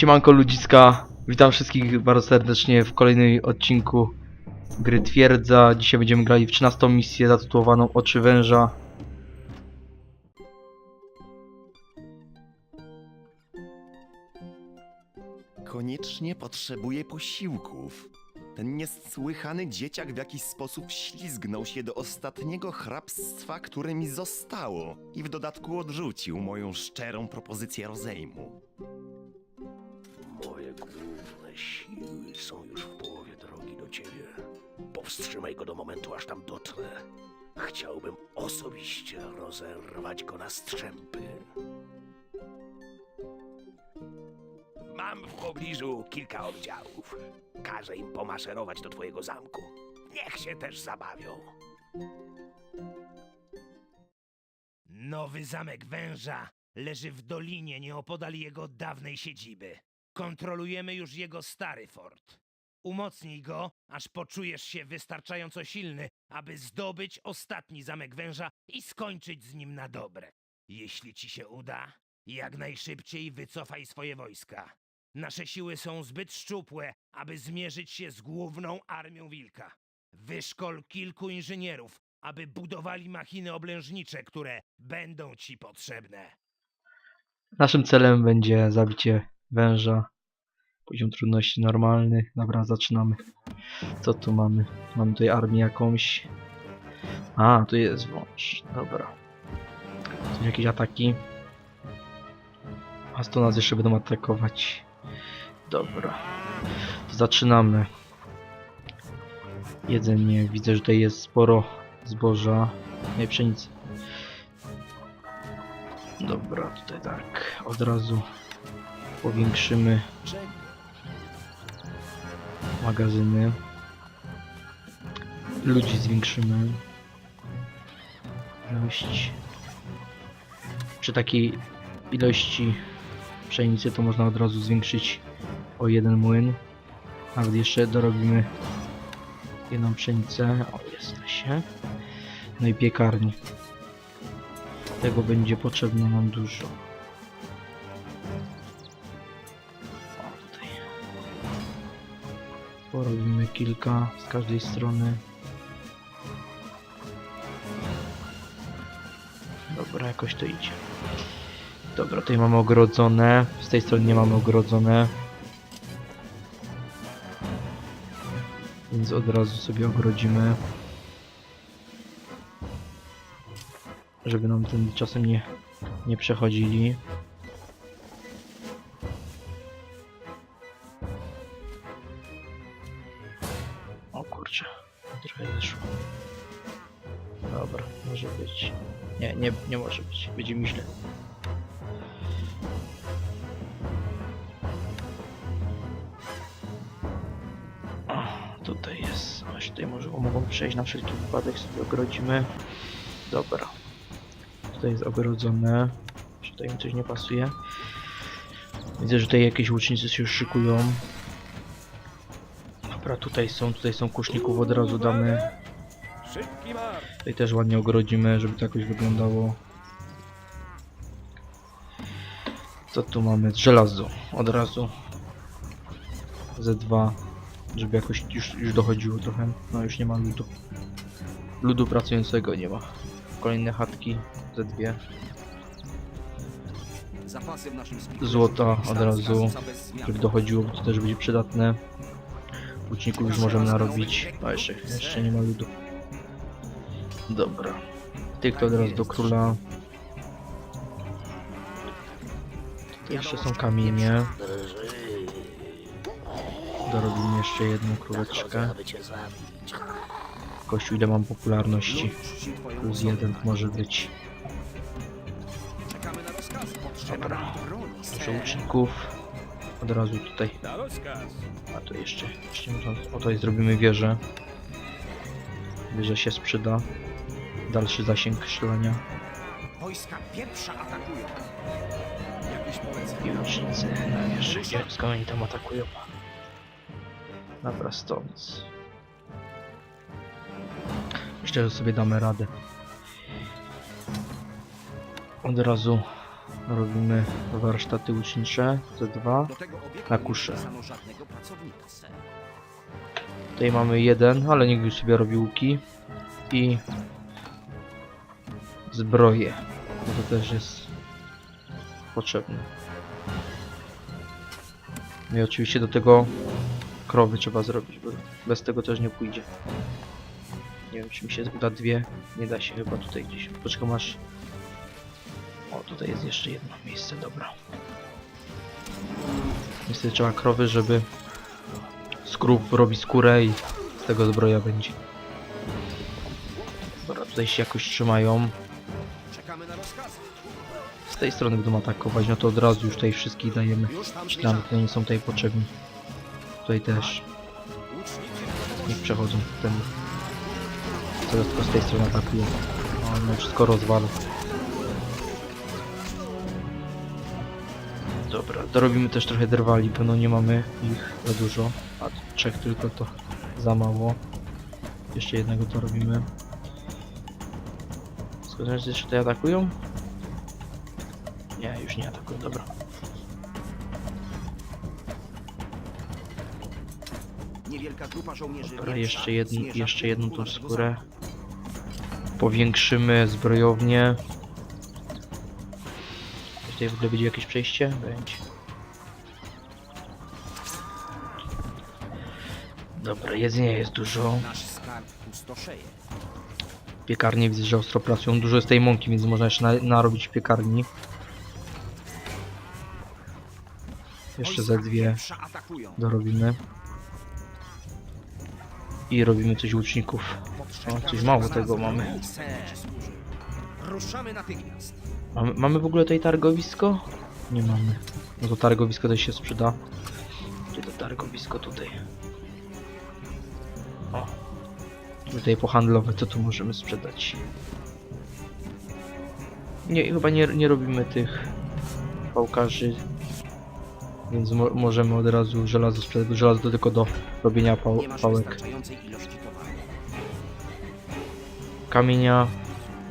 Siemanko ludziska, witam wszystkich bardzo serdecznie w kolejnym odcinku gry Twierdza. Dzisiaj będziemy grali w 13 misję zatytułowaną Oczy Węża. Koniecznie potrzebuje posiłków. Ten niesłychany dzieciak w jakiś sposób ślizgnął się do ostatniego hrabstwa, które mi zostało i w dodatku odrzucił moją szczerą propozycję rozejmu. Główne siły są już w połowie drogi do ciebie. Powstrzymaj go do momentu, aż tam dotrę. Chciałbym osobiście rozerwać go na strzępy. Mam w pobliżu kilka oddziałów. Każę im pomaszerować do twojego zamku. Niech się też zabawią. Nowy zamek węża leży w dolinie nieopodal jego dawnej siedziby. Kontrolujemy już jego stary fort. Umocnij go, aż poczujesz się wystarczająco silny, aby zdobyć ostatni zamek węża i skończyć z nim na dobre. Jeśli ci się uda, jak najszybciej wycofaj swoje wojska. Nasze siły są zbyt szczupłe, aby zmierzyć się z główną armią wilka. Wyszkol kilku inżynierów, aby budowali machiny oblężnicze, które będą ci potrzebne. Naszym celem będzie zabicie węża. Poziom trudności normalny. Dobra, zaczynamy. Co tu mamy? Mamy tutaj armię jakąś. A, tu jest wąż. Dobra. Są jakieś ataki. A to nas jeszcze będą atakować. Dobra. To zaczynamy. Jedzenie. Widzę, że tutaj jest sporo zboża. Nie pszenicy. Dobra, tutaj tak. Od razu powiększymy magazyny. Ludzi zwiększymy. Ilość. Przy takiej ilości pszenicy to można od razu zwiększyć o jeden młyn. Nawet jeszcze dorobimy jedną pszenicę. O, jest się. No i piekarni. Tego będzie potrzebne nam dużo. Porobimy kilka z każdej strony. Dobra, jakoś to idzie. Dobra, tutaj mamy ogrodzone. Z tej strony nie mamy ogrodzone. Więc od razu sobie ogrodzimy. Żeby nam tym czasem nie, nie przechodzili. Będzie mi źle. O, tutaj jest. Aż tutaj może mogą przejść na wszelki wypadek sobie ogrodzimy. Dobra. Tutaj jest ogrodzone. Czy tutaj mi coś nie pasuje? Widzę, że tutaj jakieś łucznicy się już szykują. Dobra, tutaj są, tutaj są kuszników od razu damy. Tutaj też ładnie ogrodzimy, żeby to jakoś wyglądało. Co tu mamy? Żelazo. Od razu. Z2. Żeby jakoś już, już dochodziło trochę. No już nie ma ludu. Ludu pracującego nie ma. Kolejne chatki. Z2. Zapasy w naszym spiku Złota od razu. Żeby dochodziło, bo to też będzie przydatne. Łuczników już możemy narobić. A jeszcze, jeszcze nie ma ludu. Dobra. Tych to od razu do króla. Jeszcze są kamienie. Dorobimy jeszcze jedną króleczkę. zabić. Kościół ile mam popularności. Plus jeden to może być. Dobra. nam broni. Dużo łuczników. Od razu tutaj. A tu jeszcze. jeszcze można- o tutaj zrobimy wieżę. Wieża się sprzyda. Dalszy zasięg strzelania. Wojska pierwsza atakują. Jakieś polecenie? I łucznicy na wieży. Gdzie skąd oni tam atakują? Dobra, stąd. Myślę, że sobie damy radę. Od razu robimy warsztaty. Do tego obiektu Na nie kuszę. wpisano żadnego pracownika, ser. Tutaj mamy jeden, ale niech już sobie robi łuki. I zbroje. Bo to też jest potrzebne. No i oczywiście do tego krowy trzeba zrobić, bo bez tego też nie pójdzie. Nie wiem czy mi się uda dwie. Nie da się chyba tutaj gdzieś. Poczekaj masz. O tutaj jest jeszcze jedno miejsce, dobra. Niestety trzeba krowy, żeby z krów robi skórę i z tego zbroja będzie. Dobra, tutaj się jakoś trzymają. Tej strony będą atakować, no to od razu już tutaj wszystkich dajemy. Szklanki zmierzamy. nie są tutaj potrzebni. Tutaj też. Niech przechodzą ten. Teraz tylko z tej strony atakują. No, no wszystko rozwala. Dobra, dorobimy też trochę drwali, bo no nie mamy ich za dużo. A trzech tylko to za mało. Jeszcze jednego to robimy. Skoro jeszcze tutaj atakują? Nie, już nie atakują, dobra. Niewielka grupa żołnierzy Dobra, jeszcze, jedn, zmierza w jeszcze kierunku jedną tą naszego skórę. Powiększymy zbrojownię. Tutaj w ogóle będzie jakieś przejście? Będzie. Dobra, jedzenia jest dużo. Nasz skarb pustoszeje. Piekarnie widzę, że ostro pracują. Dużo jest tej mąki, więc można jeszcze na, narobić w piekarni. Jeszcze ze dwie dorobimy. I robimy coś łuczników. O, coś mało tego mamy. Ruszamy natychmiast. Mamy, mamy w ogóle tutaj targowisko? Nie mamy. No to targowisko też się sprzeda. Gdzie to targowisko tutaj? O. Tutaj pohandlowe, to tu możemy sprzedać. Nie, chyba nie, nie robimy tych pałkarzy. Więc mo możemy od razu żelazo sprzedać. Żelazo tylko do robienia Nie masz pałek. wystarczającej ilości towaru. Kamienia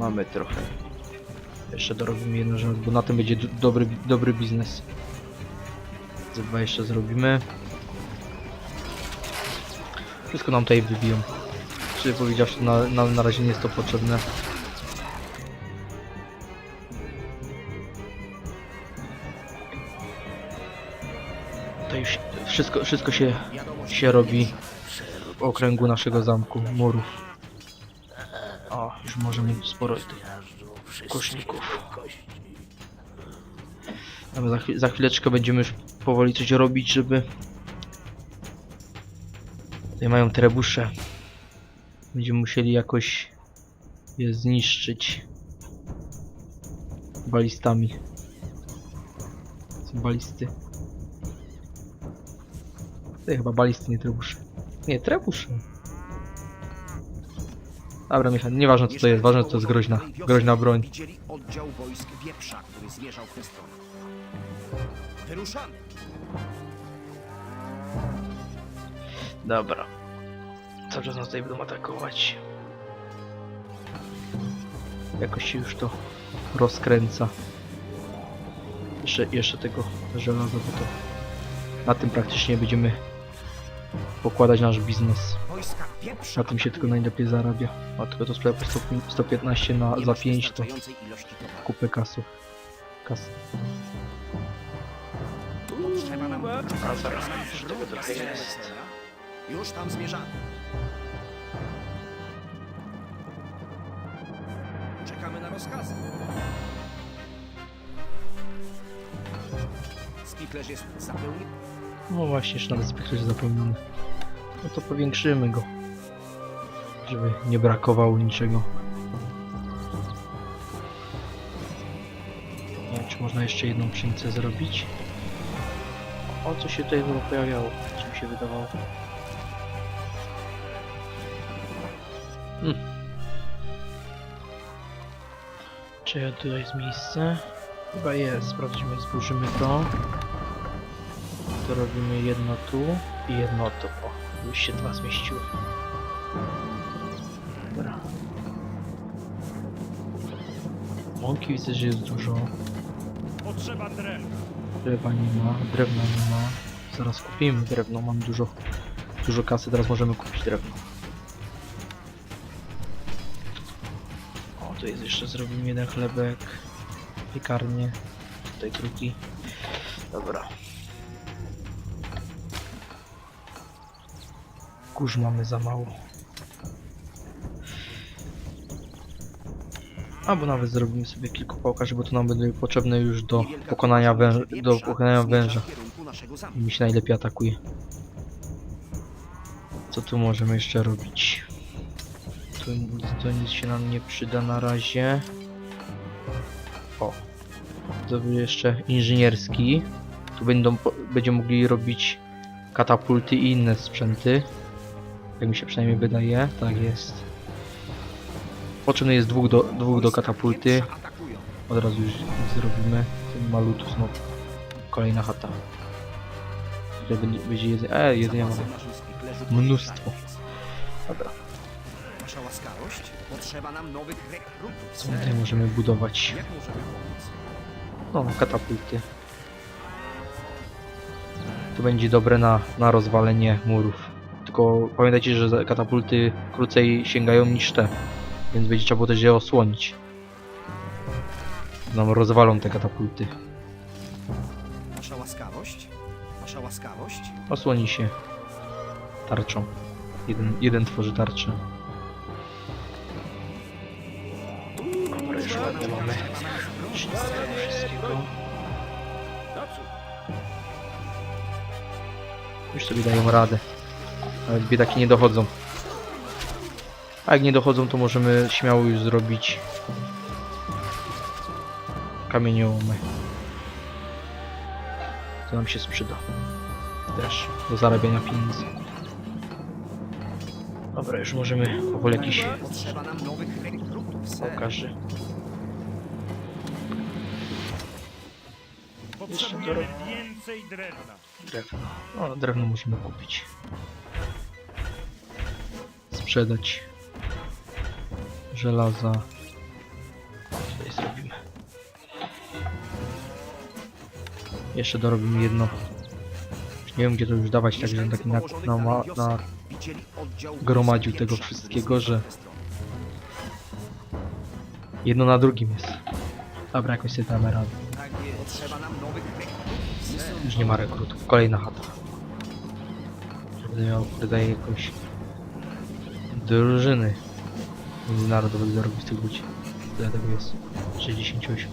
mamy trochę. Jeszcze dorobimy jedno żelazo, bo na tym będzie d- dobry, dobry biznes. Ze dwa jeszcze zrobimy. Wszystko nam tutaj wybiją. Czy powiedziawszy, na, na, na razie nie jest to potrzebne. Wszystko, wszystko się, się robi w okręgu naszego zamku, murów. O, już możemy sporo tych koszników. Za, chwi- za chwileczkę będziemy już powoli coś robić, żeby... Tutaj mają trebusze. Będziemy musieli jakoś je zniszczyć. Balistami. Są balisty. Tutaj chyba balisty, nie trebusze. Nie, trebusze. Dobra, Michał, nieważne co to jest, ważne, że to jest groźna, groźna broń. Widzieli oddział wojsk wieprza, który zmierzał w tę stronę. Wyruszamy. Dobra. Cały czas nas tutaj będą atakować. Jakoś się już to rozkręca. Jeszcze, jeszcze tego żelaza, bo to na tym praktycznie będziemy pokładać nasz biznes. Na tym się tylko najlepiej zarabia. A tylko to 100 115 na, za masz 5 to kupę kasów. Kasy. Potrzeba nam. Już tam zmierzamy. Czekamy na rozkazy. Spichlerz jest zapełniony. No właśnie, jeszcze nawet spektakl zapełniony. No to powiększymy go. Żeby nie brakowało niczego. Nie wiem, czy można jeszcze jedną pszenicę zrobić. O, co się tutaj pojawiało? Co mi się wydawało? Hmm. Czy ja tutaj jest miejsce? Chyba jest. Sprawdźmy, zburzymy to. To robimy jedno tu i jedno tu. Już się dwa zmieściły. Dobra. Mąki widzę, że jest dużo. Potrzeba drewna. Drewna nie ma, drewna nie ma. Zaraz kupimy drewno, mam dużo, dużo kasy, teraz możemy kupić drewno. O, tu jest jeszcze, zrobimy jeden chlebek, piekarnię, tutaj drugi. Dobra. Kurz mamy za mało. Albo nawet zrobimy sobie kilku pałkarzy, bo to nam będzie potrzebne już do pokonania, grupa wę żołnierzy do pokonania węża. I mi się najlepiej atakuje. Co tu możemy jeszcze robić? Tu to nic się nam nie przyda na razie. O. To był jeszcze inżynierski. Tu będą, będziemy mogli robić katapulty i inne sprzęty. Jak mi się przynajmniej wydaje. Tak jest. Potrzebne jest dwóch do, dwóch do katapulty. Od razu już zrobimy. Ten malutu znowu. Kolejna chata. Tutaj będzie, będzie jedzenie. E, jedzenia spichlerzu Mnóstwo. Dobra. Wasza łaskawość, potrzeba nam nowych rekrutów, Co tutaj możemy budować? No, katapulty. To będzie dobre na, na rozwalenie murów. Tylko pamiętajcie, że katapulty krócej sięgają niż te. Więc będzie trzeba było też je osłonić. Nam rozwalą te katapulty. Wasza łaskawość, wasza łaskawość, Osłoni się tarczą. Jeden, jeden tworzy tarczę. Dobra, już ładnie mamy. Wszystkiego. Już sobie dają radę. Nawet biedaki nie dochodzą. A jak nie dochodzą, to możemy śmiało już zrobić kamieniołomy. To nam się sprzyda. Też do zarabiania pieniędzy. Dobra, już możemy powoli jakiś pokaże. Potrzebujemy więcej drewna. Drewno. No, drewno musimy kupić. Sprzedać. Żelaza. Tutaj zrobimy. Jeszcze dorobimy jedno. Już nie wiem gdzie to już dawać, tak na, na, na oddział gromadził tego wszystkiego, że- jedno na drugim jest. Dobra, jakoś sobie damy radę. Już nie ma rekrutów. Kolejna chata. Będę miał, wydaje drużyny międzynarodowych zarobić tych ludzi. Tyle tego jest. 68.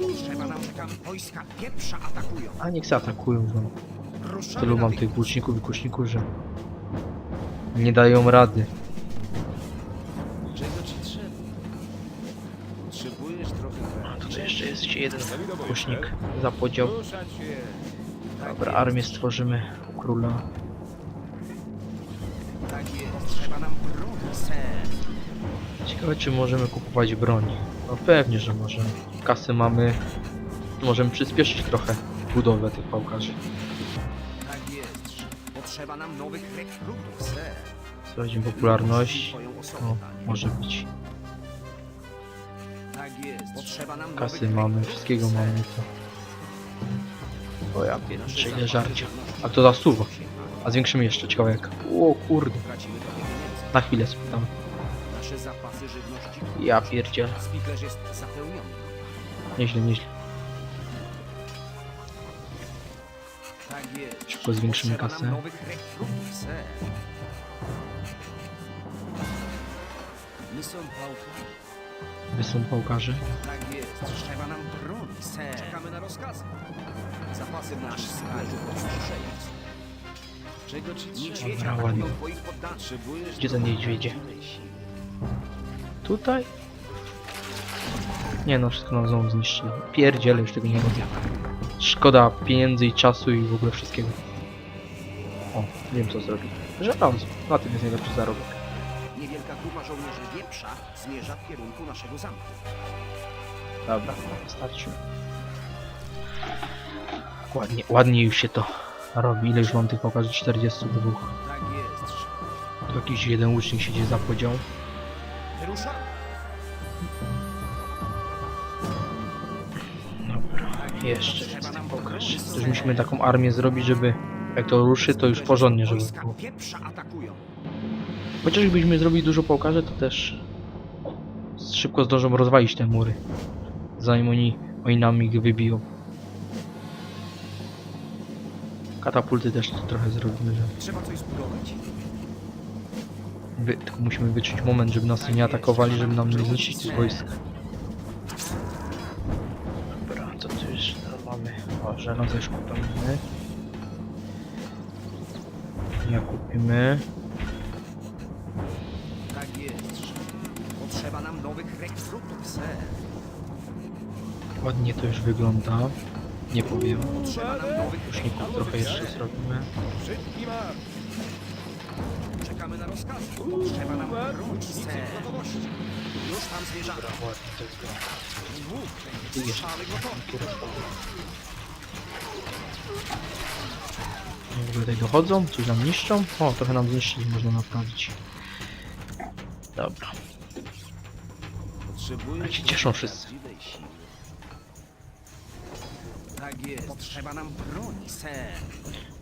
Potrzeba nam, czekamy, wojska wieprza atakują. A niech zaatakują wam. Ruszamy Tylu mam tych łuczników i kuszników, że nie dają rady. Czego ci trzeba? Potrzebujesz trochę A tutaj jeszcze jest jeden kusznik za podział. Dobra, armię stworzymy u króla. Ciekawe czy możemy kupować broń. No pewnie, że możemy. Kasy mamy. Możemy przyspieszyć trochę budowę tych pałkarzy. Tak jest. Potrzeba nam nowych rekrutów, ser. Sprawdzimy popularność. No, może być. Tak jest. Potrzeba nam Kasy nowych mamy, rekrutów, wszystkiego ser. mamy to. O ja ile żarcia. A to zasuwa. A zwiększymy jeszcze, ciekawe jak. O kurde. Tracimy trochę pieniędzy. Na chwilę spytam. Nasze zapasy żywności. Ja pierdziel. Spichlerz jest zapełniony. Nieźle, nieźle. Tak jest. Szybko zwiększymy Potrzeba kasę. nam nowych rekrutów, ser. My są. Wy są pałkarze. Tak jest. Trzeba nam broni, ser. Czekamy na rozkazy. Zapasy nasz skarży. Czego ci trzeba? Niedźwiedzie Dobra, ładnie. twoich poddanych. Potrzebujesz Gdzie ten niedźwiedzie? siły. Tutaj? Nie no, wszystko nam znowu zniszczyli. Pierdziele, już tego nie robię. Szkoda pieniędzy i czasu i w ogóle wszystkiego. O, wiem co zrobić. Żelazo. Na tym jest najlepszy zarobek. Niewielka grupa żołnierzy wieprza zmierza w kierunku naszego zamku. Dobra, wystarczy. Ładnie, ładnie już się to robi. Ile już mam tych pokażę? 42. Tak jest. Tu jakiś jeden łucznik siedzi za podział. Wyruszamy. Jeszcze Trzeba nam pokaż. Też musimy taką armię zrobić, żeby jak to ruszy, to już porządnie, żeby Wojska było. pieprza atakują. Chociaż jakbyśmy zrobili dużo pokaże, to też szybko zdążą rozwalić te mury. Zanim oni, oni nam ich wybiją. Katapulty też trochę zrobimy, że Trzeba coś zbudować. Wy, tylko musimy wyczuć moment, żeby nas nie atakowali, żeby nam nie zniszczyć tych wojsk. Dobra, co tu jeszcze mamy? O, żelazo już kupimy. Ja kupimy. Tak jest. Potrzeba nam nowych rekrutów, ser. Ładnie to już wygląda. Nie powiem. Nowych Ruszników trochę jeszcze zrobimy. Na rozkazy. Potrzeba nam gotowości. Już tam strzały gotowe. w ogóle tutaj dochodzą, coś nam niszczą. O, trochę nam zniszczyli, można naprawić. Dobra. Jak się cieszą wszyscy. Tak jest. Potrzeba nam broni, ser.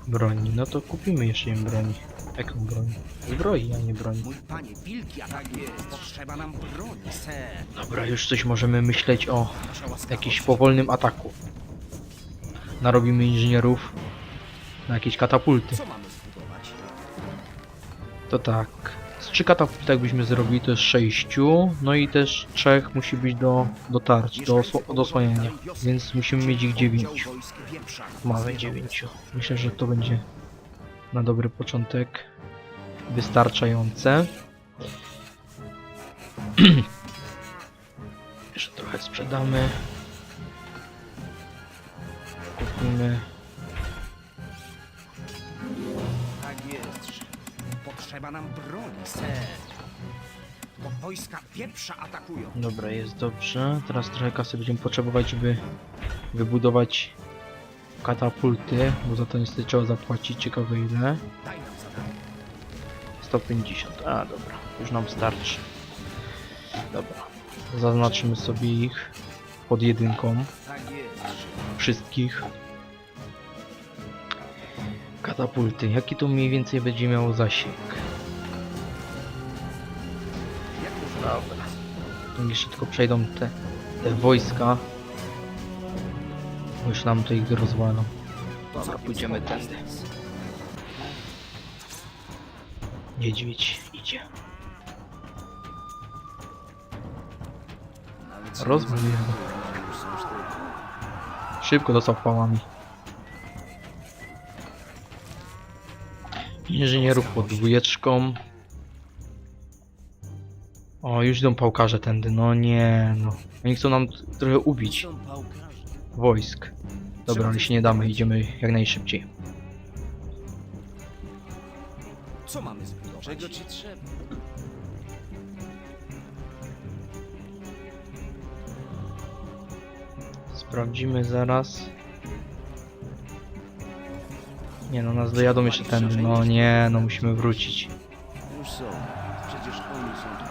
Broni, no to kupimy jeszcze im broni. Jaką broń? Zbroi, a nie broni. Mój panie, wilki, a tak jest. Potrzeba nam broni, ser. Dobra, już coś możemy myśleć o łaskawość. jakimś powolnym ataku. Narobimy inżynierów na jakieś katapulty. Co mamy zbudować? To tak. Z trzy katapulty jakbyśmy zrobili to jest sześciu. No i też trzech musi być do, do tarcz, do, do osłaniania. Więc musimy mieć ich dziewięciu. Mamy dziewięciu. Myślę, że to będzie na dobry początek wystarczające. Jeszcze trochę sprzedamy. Kupimy. Tak jest. Potrzeba nam broni, ser. Bo wojska pieprza atakują. Dobra, jest dobrze. Teraz trochę kasy będziemy potrzebować, żeby wybudować katapulty, bo za to niestety trzeba zapłacić. Ciekawe ile. Daj nam zadanie. 150. A, dobra. Już nam starczy. Dobra. Zaznaczymy sobie ich pod jedynką. Wszystkich. Katapulty. Jaki to mniej więcej będzie miało zasięg? Dobra. Jeszcze tylko przejdą te, te wojska. Już nam to ich rozwalą. Dobra, pójdziemy tędy. Niedźwiedź idzie. Cztery. Szybko dostał pałami. Inżynierów pod dwójeczką. O, już idą pałkarze tędy. No nie, no. Oni chcą nam trochę ubić Są pałkarze. Wojsk. Dobra, ale się nie damy, idziemy jak najszybciej. Co mamy zbudować? Czego ci trzeba? Sprawdzimy zaraz. Nie no, nas dojadą jeszcze tędy. No nie, no musimy wrócić. Już są. Przecież oni są tu.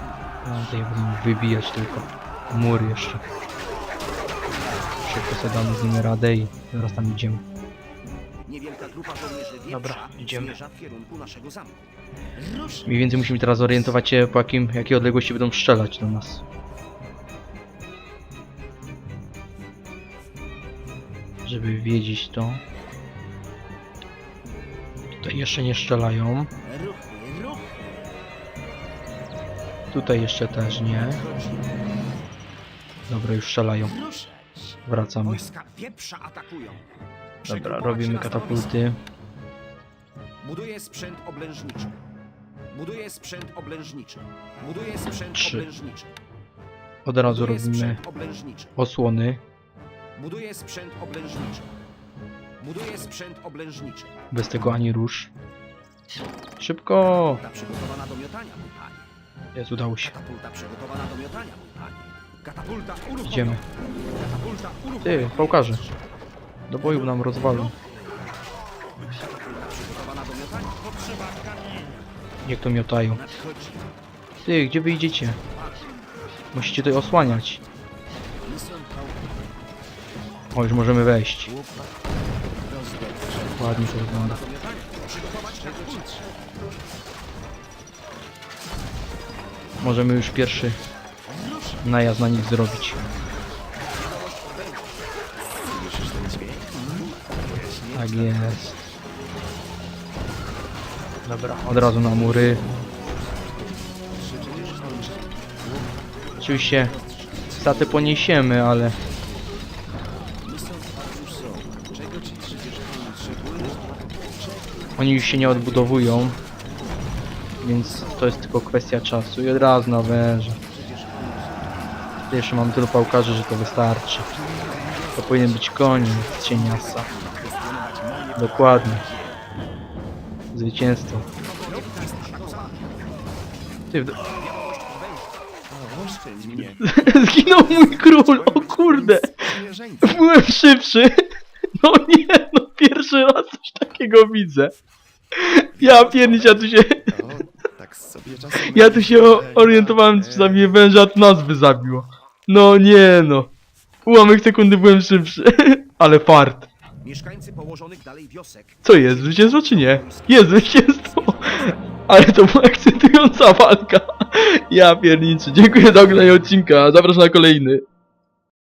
No tutaj będą wybijać tylko mur jeszcze. Szybko sobie z nimi radę i zaraz tam idziemy. Niewielka grupa żołnierzy wieprza Dobra, idziemy. zmierza w kierunku naszego zamku. Mniej więcej musimy teraz orientować się po jakim, jakiej odległości będą strzelać do nas. Żeby wiedzieć to. Tutaj jeszcze nie strzelają. Ruchy, ruchy. Tutaj jeszcze też nie. Dobra, już strzelają. Wracamy. Wojska atakują. Dobra, Przegrupować robimy na katapulty. Buduję sprzęt oblężniczy. Buduję sprzęt oblężniczy. Buduję sprzęt Trzy. oblężniczy. Od razu Buduję robimy sprzęt oblężniczy. osłony. Buduję sprzęt oblężniczy. Buduję sprzęt oblężniczy. Bez tego ani rusz. Szybko! Katapulta przygotowana do miotania, mój panie. Jest, udało się. Katapulta przygotowana do miotania, mój panie. Katapulta uruchomiona. Idziemy. Katapulta uruchomiona. Ty, pałkarze. Do boju nam rozwalą. Katapulta przygotowana do miotania. Potrzeba kamienia. Jak to miotają. Nadchodzi. Ty, gdzie wy idziecie? Musicie tutaj osłaniać. O, już możemy wejść. Ładnie to wygląda. Możemy już pierwszy najazd na nich zrobić. Tak jest. Dobra, od razu na mury. Oczywiście staty poniesiemy, ale oni już się nie odbudowują. Więc to jest tylko kwestia czasu i od razu na węże. Jeszcze mam tylu pałkarzy, że to wystarczy. To powinien być koniec cieniasa. Dokładnie. Zwycięstwo. Ty, w- mnie. Zginął mój król, o kurde! Byłem szybszy! No nie, no pierwszy raz coś takiego widzę. Ja pierniczę, ja tu się, O, tak ja tu się orientowałem, czy zabiję węża, a to nas by zabiło. No nie no. Ułamek sekundy byłem szybszy. Ale fart. Mieszkańcy położonych dalej wiosek Co jest, zwycięstwo czy nie? Jest zwycięstwo! Ale to była ekscytująca walka. Ja pierniczę. Dziękuję za oglądanie odcinka. Zapraszam na kolejny.